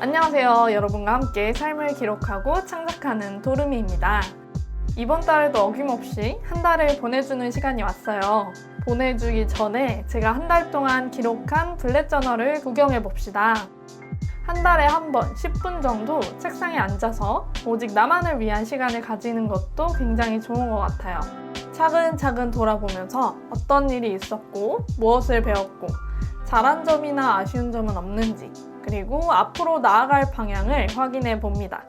안녕하세요. 여러분과 함께 삶을 기록하고 창작하는 도르미입니다. 이번 달에도 어김없이 한 달을 보내주는 시간이 왔어요. 보내주기 전에 제가 한 달 동안 기록한 블랙 저널을 구경해 봅시다. 한 달에 한 번 10분 정도 책상에 앉아서 오직 나만을 위한 시간을 가지는 것도 굉장히 좋은 것 같아요. 차근차근 돌아보면서 어떤 일이 있었고, 무엇을 배웠고, 잘한 점이나 아쉬운 점은 없는지, 그리고 앞으로 나아갈 방향을 확인해 봅니다.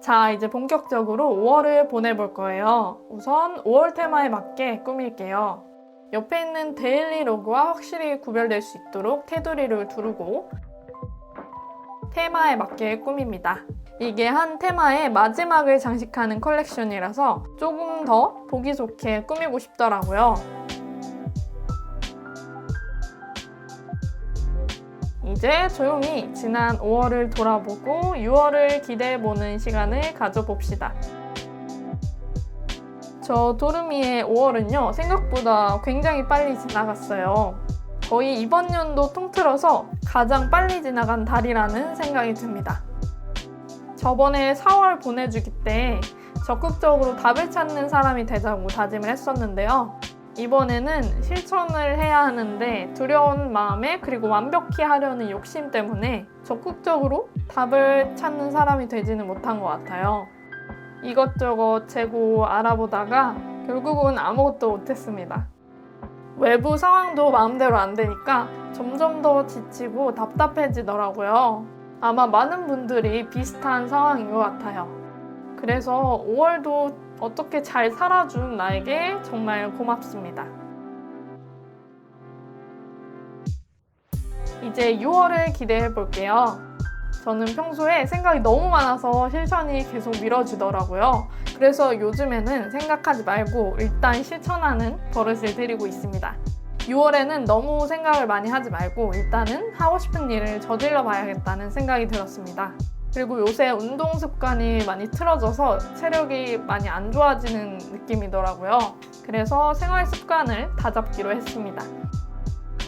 자, 이제 본격적으로 5월을 보내볼 거예요. 우선 5월 테마에 맞게 꾸밀게요. 옆에 있는 데일리 로그와 확실히 구별될 수 있도록 테두리를 두르고 테마에 맞게 꾸밉니다. 이게 한 테마의 마지막을 장식하는 컬렉션이라서 조금 더 보기 좋게 꾸미고 싶더라고요. 이제 조용히 지난 5월을 돌아보고 6월을 기대해보는 시간을 가져봅시다. 저 도르미의 5월은요, 생각보다 굉장히 빨리 지나갔어요. 거의 이번 연도 통틀어서 가장 빨리 지나간 달이라는 생각이 듭니다. 저번에 4월 보내주기 때 적극적으로 답을 찾는 사람이 되자고 다짐을 했었는데요. 이번에는 실천을 해야 하는데 두려운 마음에 그리고 완벽히 하려는 욕심 때문에 적극적으로 답을 찾는 사람이 되지는 못한 것 같아요. 이것저것 재고 알아보다가 결국은 아무것도 못했습니다. 외부 상황도 마음대로 안 되니까 점점 더 지치고 답답해지더라고요. 아마 많은 분들이 비슷한 상황인 것 같아요. 그래서 5월도 어떻게 잘 살아준 나에게 정말 고맙습니다. 이제 6월을 기대해 볼게요. 저는 평소에 생각이 너무 많아서 실천이 계속 미뤄지더라고요. 그래서 요즘에는 생각하지 말고 일단 실천하는 버릇을 들이고 있습니다. 6월에는 너무 생각을 많이 하지 말고 일단은 하고 싶은 일을 저질러 봐야겠다는 생각이 들었습니다. 그리고 요새 운동 습관이 많이 틀어져서 체력이 많이 안 좋아지는 느낌이더라고요. 그래서 생활 습관을 다잡기로 했습니다.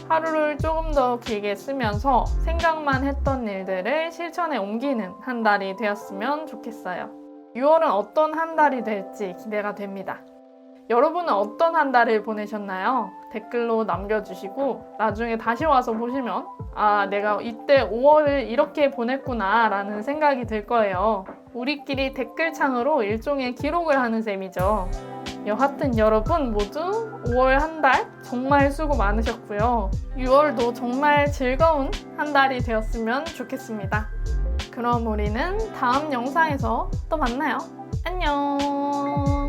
하루를 조금 더 길게 쓰면서 생각만 했던 일들을 실천에 옮기는 한 달이 되었으면 좋겠어요. 6월은 어떤 한 달이 될지 기대가 됩니다. 여러분은 어떤 한 달을 보내셨나요? 댓글로 남겨주시고 나중에 다시 와서 보시면 아 내가 이때 5월을 이렇게 보냈구나 라는 생각이 들 거예요. 우리끼리 댓글창으로 일종의 기록을 하는 셈이죠. 여하튼 여러분 모두 5월 한 달 정말 수고 많으셨고요. 6월도 정말 즐거운 한 달이 되었으면 좋겠습니다. 그럼 우리는 다음 영상에서 또 만나요. 안녕!